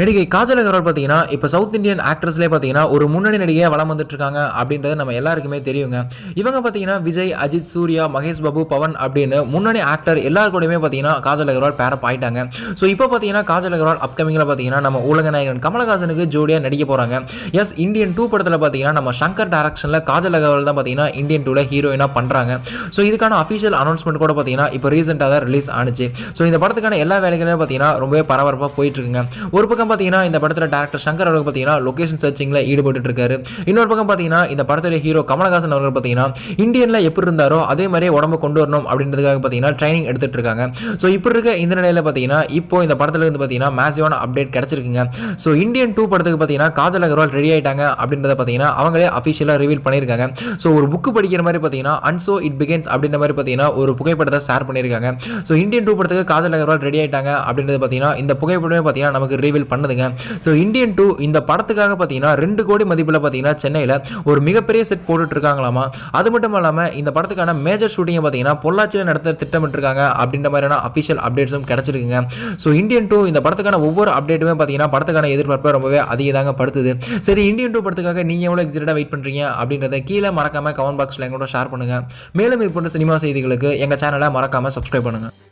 நடிகை காஜல் அகர்வால் பார்த்தீங்கன்னா இப்போ சவுத் இந்தியன் ஆக்ட்ரஸ்லேயே பார்த்தீங்கன்னா ஒரு முன்னணி நடிகையாக வளம் வந்துட்டு இருக்காங்க அப்படின்றது நம்ம எல்லாருக்குமே தெரியுங்க. இவங்க பார்த்தீங்கன்னா விஜய் அஜித் சூர்யா மகேஷ் பாபு பவன் அப்படின்னு முன்னணி ஆக்டர் எல்லார் கூடயுமே பார்த்தீங்கன்னா காஜல் அகர்வால் பேரப் ஆயிட்டாங்க. ஸோ இப்போ பார்த்தீங்கன்னா காஜல் அகர்வால் அப்கமிங்கில் பார்த்தீங்கன்னா நம்ம உலக நாயகன் கமலஹாசனுக்கு ஜோடியாக நடிக்க போகிறாங்க எஸ் இந்தியன் டூ படத்தில் பார்த்தீங்கன்னா நம்ம சங்கர் டேரக்ஷனில் காஜல் அகர்வால் தான் பார்த்தீங்கன்னா இந்தியன் டூவில் ஹீரோயினாக பண்ணுறாங்க ஸோ இதுக்கான அஃபிஷியல் அனௌன்ஸ்மெண்ட் கூட பார்த்தீங்கன்னா இப்போ ரீசெண்டாக தான் ரிலீஸ் ஆனிச்சு. ஸோ இந்த படத்துக்கான எல்லா வேலைகளுமே பார்த்தீங்கன்னா ரொம்பவே பரபரப்பாக போயிட்டுருக்குங்க. ஒரு பக்கம் பார்த்தீங்கன்னா இந்த படத்தில் டேரக்டர் சங்கர் அவர்கள் பார்த்தீங்கன்னா லொகேஷன் சர்ச்சிங்கில் ஈடுபட்டு இருக்காரு. இன்னொரு பக்கம் பார்த்தீங்கன்னா இந்த படத்துடைய ஹீரோ கமலஹாசன் அவர்கள் பார்த்தீங்கன்னா இந்தியனில் எப்படி இருந்தாரோ அதே மாதிரியே உடம்பு கொண்டு வரணும் அப்படின்றதுக்காக பார்த்தீங்கன்னா ட்ரைனிங் எடுத்துட்டு இருக்காங்க. ஸோ இப்படி இருக்க இந்த நிலையில் பார்த்தீங்கன்னா இப்போ இந்த படத்துல இருந்து பார்த்தீங்கன்னா மேசிவான அப்டேட் கிடச்சிருக்குங்க. ஸோ இந்தியன் டூ படத்துக்கு பார்த்தீங்கன்னா காஜல் அகர்வால் ரெடி ஆயிட்டாங்க அப்படின்றத பார்த்தீங்கன்னா அவங்களே அஃபிஷியலாக ரிவீல் பண்ணியிருக்காங்க ஸோ ஒரு புக்கு படிக்கிற மாதிரி பார்த்தீங்கன்னா அன்சோ இட் பிகன்ஸ் அப்படின்ற மாதிரி பார்த்தீங்கன்னா ஒரு புகைப்படத்தை ஷேர் பண்ணியிருக்காங்க ஸோ இந்தியன் டூ படத்துக்கு காஜல் அகர்வால் ரெடி ஆயிட்டாங்க அப்படின்றது பார்த்தீங்கன்னா இந்த புகைப்படமே பார்த்தீங்கன்னா நமக்கு ரிவீல் பண்ணுதுங்க. ஸோ இந்தியன் டூ இந்த படத்துக்காக பார்த்தீங்கன்னா ரெண்டு கோடி மதிப்பில் பார்த்தீங்கன்னா சென்னையில் ஒரு மிகப்பெரிய செட் போட்டுட்டு இருக்காங்களாமா அது மட்டும் இல்லாமல் இந்த படத்துக்கான மேஜர் ஷூட்டிங்கை பார்த்தீங்கன்னா பொள்ளாச்சியில் நடத்த திட்டமிட்டிருக்காங்க அப்படின்ற மாதிரியான அஃபிஷியல் அப்டேட்ஸும் கிடச்சிருக்குங்க. ஸோ இந்தியன் டூ இந்த படத்துக்கான ஒவ்வொரு அப்டேட்டுமே பார்த்தீங்கன்னா படத்துக்கான எதிர்பார்ப்பை ரொம்பவே அதிகதாங்க படுத்துது. சரி இந்தியன் டூ படத்துக்காக நீங்கள் எவ்வளோ எக்ஸைட்டாக வெயிட் பண்ணுறீங்க அப்படின்றத கீழே மறக்காமல் கமெண்ட் பாக்ஸில் எங்களோட ஷேர் பண்ணுங்கள் மேலும் இது போன்ற சினிமா செய்திகளுக்கு எங்கள் சேனலை மறக்காமல் சப்ஸ்கிரைப் பண்ணுங்கள்